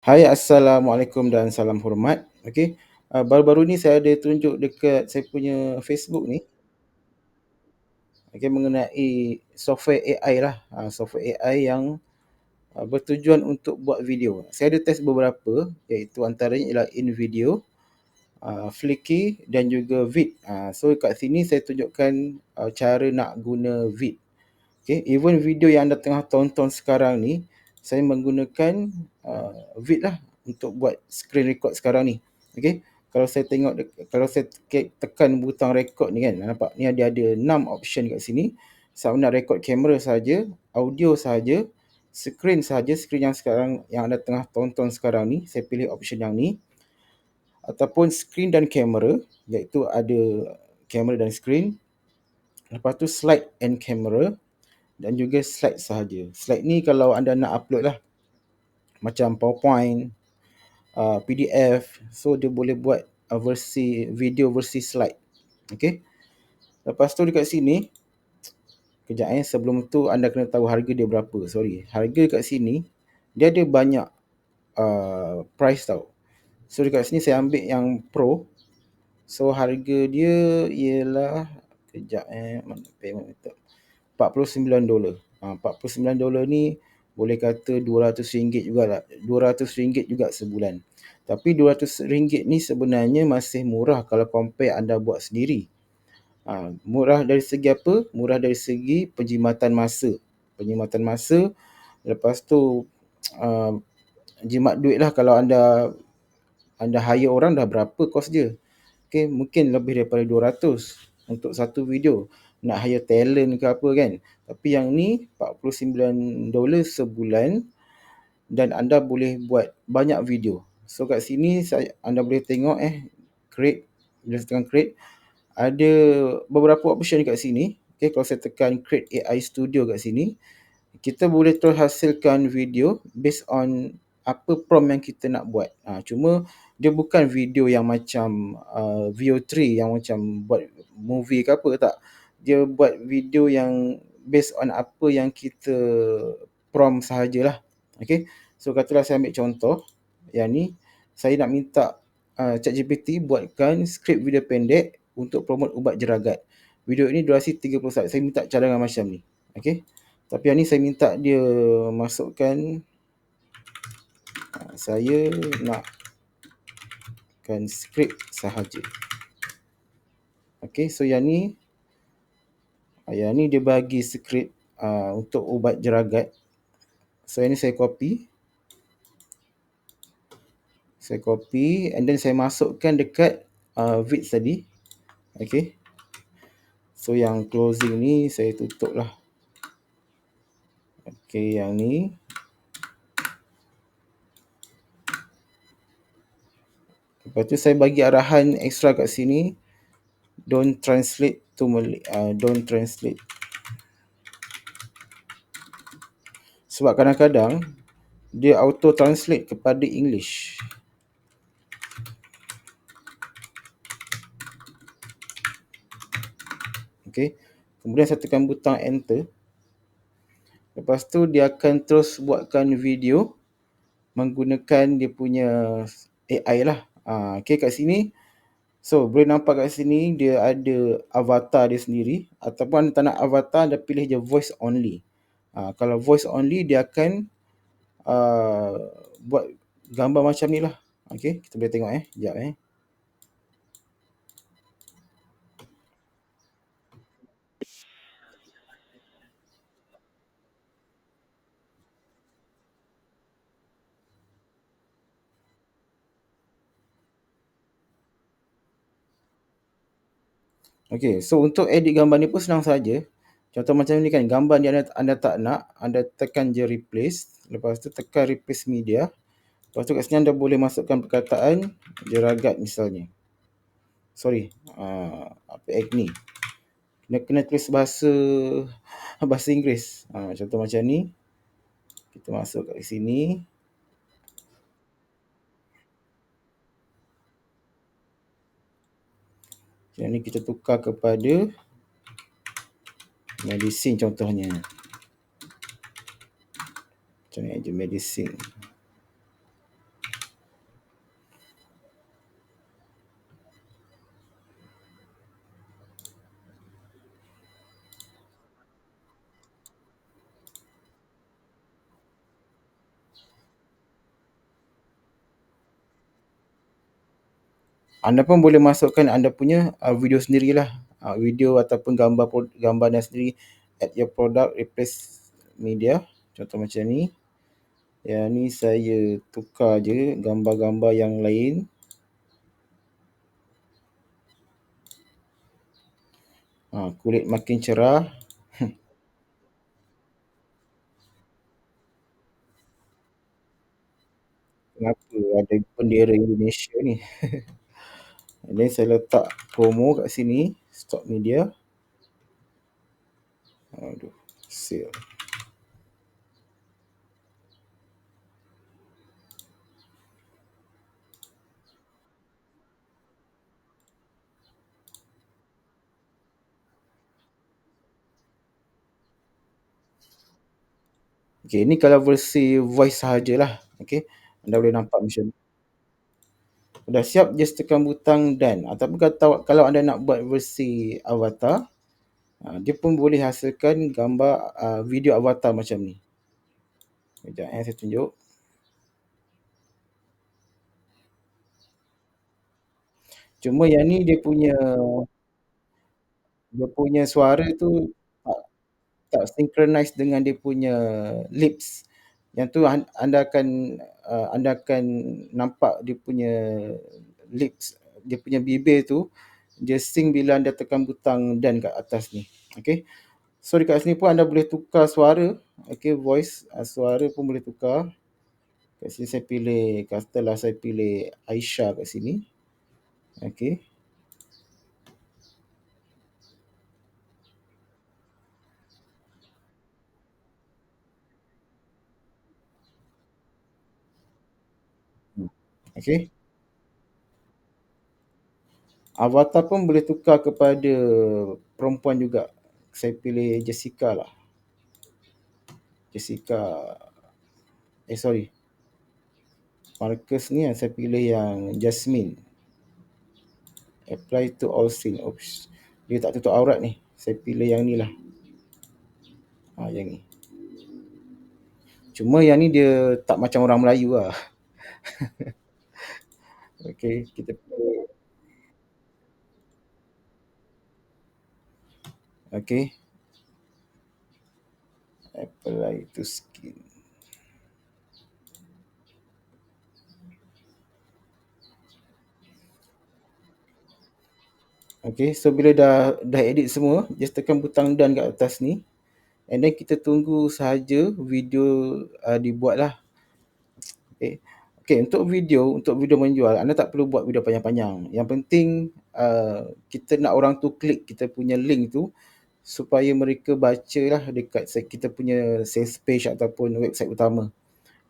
Hai, Assalamualaikum dan salam hormat. Okey, uh, baru-baru ni saya ada tunjuk dekat saya punya Facebook ni. Okey, mengenai software AI lah. Uh, software AI yang uh, bertujuan untuk buat video. Saya ada test beberapa iaitu antaranya ialah InVideo, uh, Flickr dan juga Vid. Uh, so kat sini saya tunjukkan uh, cara nak guna Vid. Okey, even video yang anda tengah tonton sekarang ni, saya menggunakan uh, Vid lah untuk buat screen record sekarang ni. Okey, kalau saya tengok, kalau saya tekan butang record ni kan, nampak ni ada ada 6 option kat sini. Sama nak record kamera saja, audio saja, screen saja, screen yang sekarang yang anda tengah tonton sekarang ni, saya pilih option yang ni. Ataupun screen dan kamera, iaitu ada kamera dan screen. Lepas tu slide and camera dan juga slide sahaja. Slide ni kalau anda nak upload lah macam PowerPoint, uh, PDF, so dia boleh buat uh, versi video versi slide. Okey. Lepas tu dekat sini kejap eh sebelum tu anda kena tahu harga dia berapa. Sorry. Harga kat sini dia ada banyak uh, price tau. So dekat sini saya ambil yang pro. So harga dia ialah kejap eh mana payment method. 49 dolar. Ha, 49 dolar ni boleh kata 200 ringgit jugalah. 200 ringgit juga sebulan. Tapi 200 ringgit ni sebenarnya masih murah kalau compare anda buat sendiri. Ha, murah dari segi apa? Murah dari segi penjimatan masa. Penjimatan masa. Lepas tu uh, jimat duit lah kalau anda anda hire orang dah berapa kos dia. Okay, mungkin lebih daripada 200 untuk satu video nak hire talent ke apa kan. Tapi yang ni 49 dolar sebulan dan anda boleh buat banyak video. So kat sini saya anda boleh tengok eh create bila saya tekan create ada beberapa option kat sini. Okay, kalau saya tekan create AI studio kat sini kita boleh terus hasilkan video based on apa prompt yang kita nak buat. Ha, cuma dia bukan video yang macam uh, VO3 yang macam buat movie ke apa tak dia buat video yang based on apa yang kita prompt sahajalah. Okay. So katalah saya ambil contoh yang ni saya nak minta uh, ChatGPT buatkan skrip video pendek untuk promote ubat jeragat. Video ini durasi 30 saat. Saya minta cadangan macam ni. Okay. Tapi yang ni saya minta dia masukkan uh, saya nak kan skrip sahaja. Okay. So yang ni yang ni dia bagi skrip uh, untuk ubat jeragat. So ini saya copy. Saya copy and then saya masukkan dekat uh, vid tadi. Okay. So yang closing ni saya tutup lah. Okay yang ni. Lepas tu saya bagi arahan extra kat sini. Don't translate to Malay, uh, don't translate. Sebab kadang-kadang dia auto translate kepada English. Okay. Kemudian saya tekan butang enter. Lepas tu dia akan terus buatkan video menggunakan dia punya AI lah. Ha, okay kat sini So boleh nampak kat sini dia ada avatar dia sendiri ataupun anda tak nak avatar anda pilih je voice only. Uh, kalau voice only dia akan uh, buat gambar macam ni lah. Okay kita boleh tengok eh. Sekejap eh. Okay, so untuk edit gambar ni pun senang saja. Contoh macam ni kan, gambar ni anda, anda tak nak, anda tekan je replace. Lepas tu tekan replace media. Lepas tu kat sini anda boleh masukkan perkataan jeragat misalnya. Sorry, uh, apa acne. Kena, kena tulis bahasa bahasa Inggeris. Uh, contoh macam ni. Kita masuk kat sini. Yang ni kita tukar kepada medicine contohnya. Macam ni aja medicine. Anda pun boleh masukkan anda punya uh, video sendirilah. Uh, video ataupun gambar gambar anda sendiri add your product replace media. Contoh macam ni. Yang ni saya tukar je gambar-gambar yang lain. Ha, kulit makin cerah. Kenapa ada bendera Indonesia ni? And then saya letak promo kat sini. Stock media. Aduh, sale. Okay, ni kalau versi voice sahajalah. Okay, anda boleh nampak macam ni. Dah siap, just tekan butang done. Ataupun kalau, kalau anda nak buat versi avatar, ha, dia pun boleh hasilkan gambar uh, video avatar macam ni. Sekejap eh, saya tunjuk. Cuma yang ni dia punya dia punya suara tu tak tak synchronize dengan dia punya lips. Yang tu anda akan uh, anda akan nampak dia punya lips, dia punya bibir tu dia sync bila anda tekan butang done kat atas ni. Okay. So dekat sini pun anda boleh tukar suara. Okay, voice uh, suara pun boleh tukar. Kat sini saya pilih, katalah saya pilih Aisyah kat sini. Okay. Okay. Avatar pun boleh tukar kepada perempuan juga. Saya pilih Jessica lah. Jessica. Eh sorry. Marcus ni yang saya pilih yang Jasmine. Apply to all scene. Oops. Dia tak tutup aurat ni. Saya pilih yang ni lah. Ha, yang ni. Cuma yang ni dia tak macam orang Melayu lah. okay, kita. Okay. Apply to skin. Okay, so bila dah dah edit semua, just tekan butang done kat atas ni. And then kita tunggu sahaja video uh, dibuat lah. Okay. Untuk video, untuk video menjual, anda tak perlu buat video panjang-panjang. Yang penting uh, kita nak orang tu klik kita punya link tu supaya mereka baca lah dekat kita punya sales page ataupun website utama.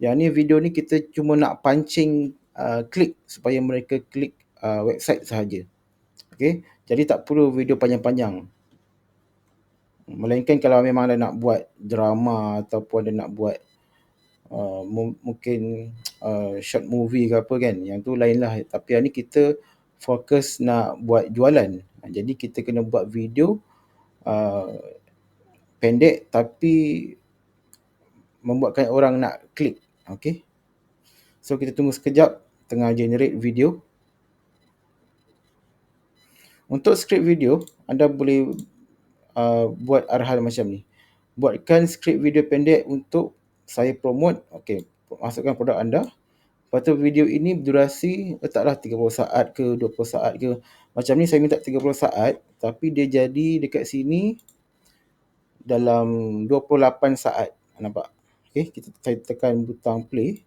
Yang ni video ni kita cuma nak pancing uh, klik supaya mereka klik uh, website sahaja. Okay, jadi tak perlu video panjang-panjang. Melainkan kalau memang anda nak buat drama ataupun anda nak buat uh, mungkin uh, short movie ke apa kan yang tu lain lah. Tapi yang ni kita fokus nak buat jualan. Jadi kita kena buat video uh, pendek tapi membuatkan orang nak klik. Okay so kita tunggu sekejap tengah generate video. Untuk script video anda boleh uh, buat arahan macam ni. Buatkan script video pendek untuk saya promote, okey, masukkan produk anda. Lepas tu video ini durasi letaklah 30 saat ke 20 saat ke. Macam ni saya minta 30 saat tapi dia jadi dekat sini dalam 28 saat. Nampak? Okey, kita saya tekan butang play.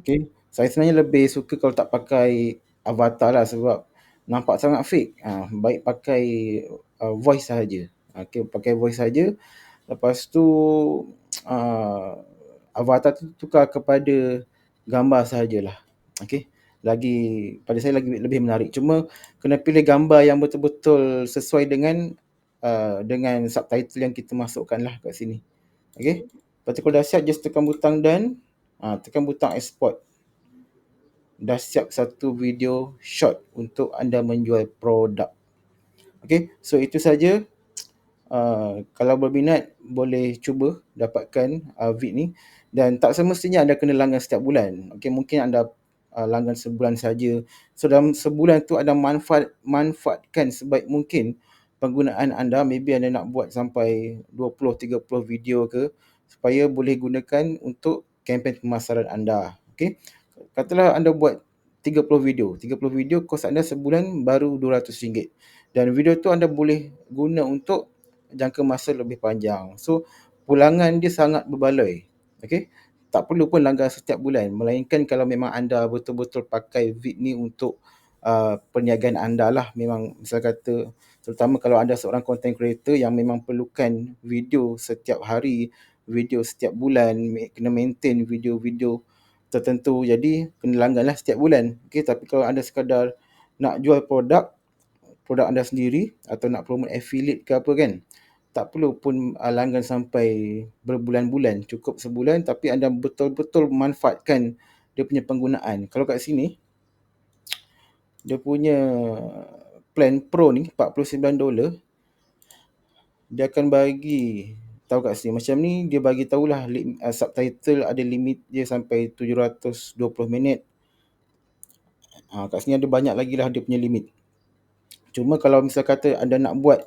Okay. Saya sebenarnya lebih suka kalau tak pakai avatar lah sebab nampak sangat fake. Ha, baik pakai uh, voice sahaja. Okay, pakai voice sahaja. Lepas tu uh, avatar tu tukar kepada gambar sahajalah. Okay. Lagi pada saya lagi lebih menarik. Cuma kena pilih gambar yang betul-betul sesuai dengan uh, dengan subtitle yang kita masukkan lah kat sini. Okay. Lepas tu kalau dah siap just tekan butang done. Ha, tekan butang export. dah siap satu video short untuk anda menjual produk. Okay, so itu saja. Uh, kalau berminat boleh cuba dapatkan uh, vid ni dan tak semestinya anda kena langgan setiap bulan. Okay, mungkin anda uh, langgan sebulan saja. So dalam sebulan tu anda manfaat manfaatkan sebaik mungkin penggunaan anda. Maybe anda nak buat sampai 20 30 video ke supaya boleh gunakan untuk kempen pemasaran anda. Okay, katalah anda buat 30 video. 30 video kos anda sebulan baru RM200. Dan video tu anda boleh guna untuk jangka masa lebih panjang. So pulangan dia sangat berbaloi. Okay. Tak perlu pun langgan setiap bulan. Melainkan kalau memang anda betul-betul pakai vid ni untuk uh, perniagaan anda lah. Memang misal kata terutama kalau anda seorang content creator yang memang perlukan video setiap hari, video setiap bulan, kena maintain video-video tertentu. Jadi kena langgan lah setiap bulan. Okay. Tapi kalau anda sekadar nak jual produk, produk anda sendiri atau nak promote affiliate ke apa kan, tak perlu pun uh, langgan sampai berbulan-bulan, cukup sebulan tapi anda betul-betul manfaatkan dia punya penggunaan. Kalau kat sini, dia punya plan pro ni 49 dolar dia akan bagi tahu kat sini macam ni dia bagi tahulah uh, subtitle ada limit dia sampai 720 minit. Ha, kat sini ada banyak lagi lah dia punya limit. Cuma kalau misal kata anda nak buat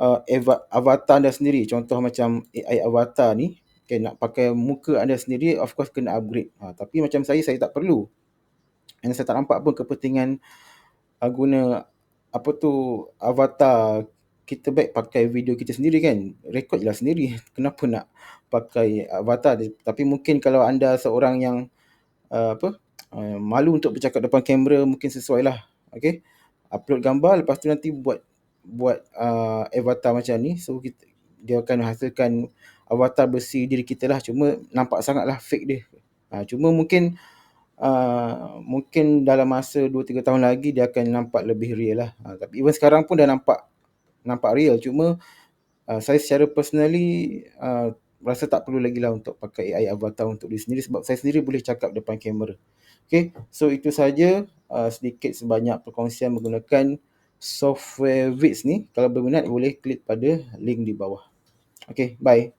uh, avatar anda sendiri. Contoh macam AI avatar ni, okay, nak pakai muka anda sendiri, of course kena upgrade. Ha, tapi macam saya, saya tak perlu. Dan saya tak nampak pun kepentingan uh, guna apa tu avatar kita baik pakai video kita sendiri kan. Rekod je lah sendiri. Kenapa nak pakai avatar? Tapi mungkin kalau anda seorang yang uh, apa uh, malu untuk bercakap depan kamera, mungkin sesuai lah. Okay. Upload gambar, lepas tu nanti buat buat uh, avatar macam ni so kita, dia akan hasilkan avatar bersih diri kita lah cuma nampak sangatlah fake dia uh, cuma mungkin uh, mungkin dalam masa 2-3 tahun lagi dia akan nampak lebih real lah uh, tapi even sekarang pun dah nampak nampak real cuma uh, saya secara personally uh, rasa tak perlu lagi lah untuk pakai AI avatar untuk diri sendiri sebab saya sendiri boleh cakap depan kamera Okay, so itu saja uh, sedikit sebanyak perkongsian menggunakan software Vids ni kalau berminat boleh klik pada link di bawah. Okay, bye.